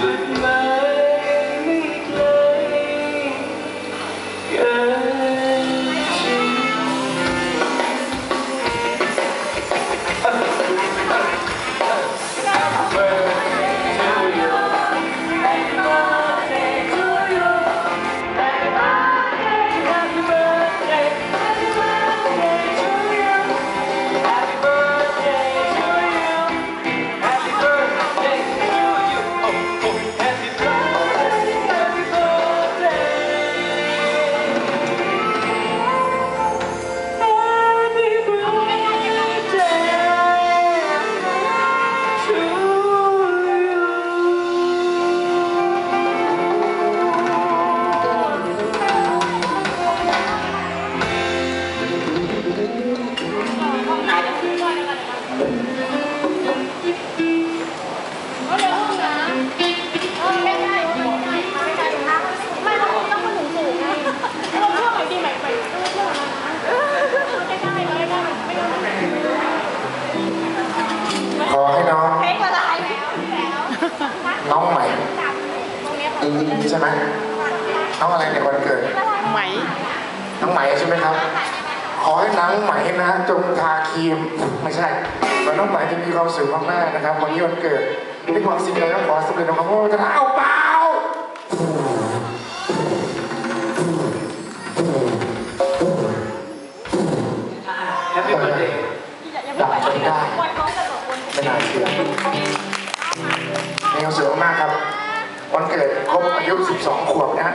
Good night. ขอให้น้อง น้องใหม่ตรงอิงใช่ไหมน้องอะไรในวันเกิดใหม่น้องใหม่ใช่ไหมครับ ขอให้น้องใหม่นะจงทางีมไม่ใช่ขอน้องหมจะมีความสุขมากๆนะครับวันนี้วันเกิดมีความสิ่งใดก็ขอสำเร็จนะครับโอ้จะเอาเปล่าแฮปปี้เบิร์ดเดย์ดับจนได้ไม่น่าเชื่อมีความสุขมากครับ วันเกิดครบอายุ 12 ขวบนะฮะ